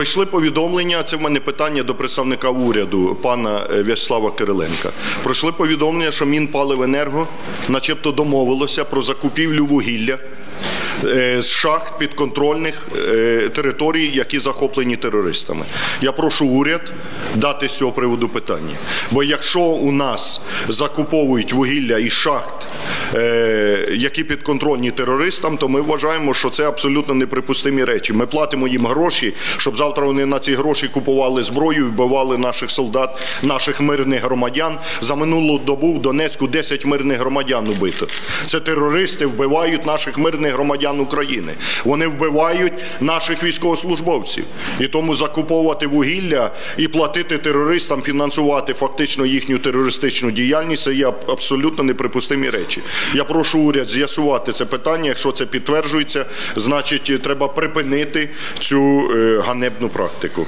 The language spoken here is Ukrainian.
Пройшли повідомлення. Це в мене питання до представника уряду пана е, В'ячеслава Кириленка. Пройшли повідомлення, що Мінпаливенерго, начебто, домовилося про закупівлю вугілля. е, З шахт підконтрольних е, територій, які захоплені терористами. Я прошу уряд дати з цього приводу питання. Бо якщо у нас закуповують вугілля із шахт, які підконтрольні терористам, то ми вважаємо, що це абсолютно неприпустимі речі. Ми платимо їм гроші, щоб завтра вони на ці гроші купували зброю, вбивали наших солдат, наших мирних громадян. За минулу добу в Донецьку 10 мирних громадян убито. Це терористи вбивають наших мирних громадян України. Вони вбивають наших військовослужбовців. І тому закуповувати вугілля і платити терористам, фінансувати фактично їхню терористичну діяльність це є абсолютно неприпустимі речі. Я прошу уряд з'ясувати це питання. Якщо це підтверджується, значить треба припинити цю е, ганебну практику.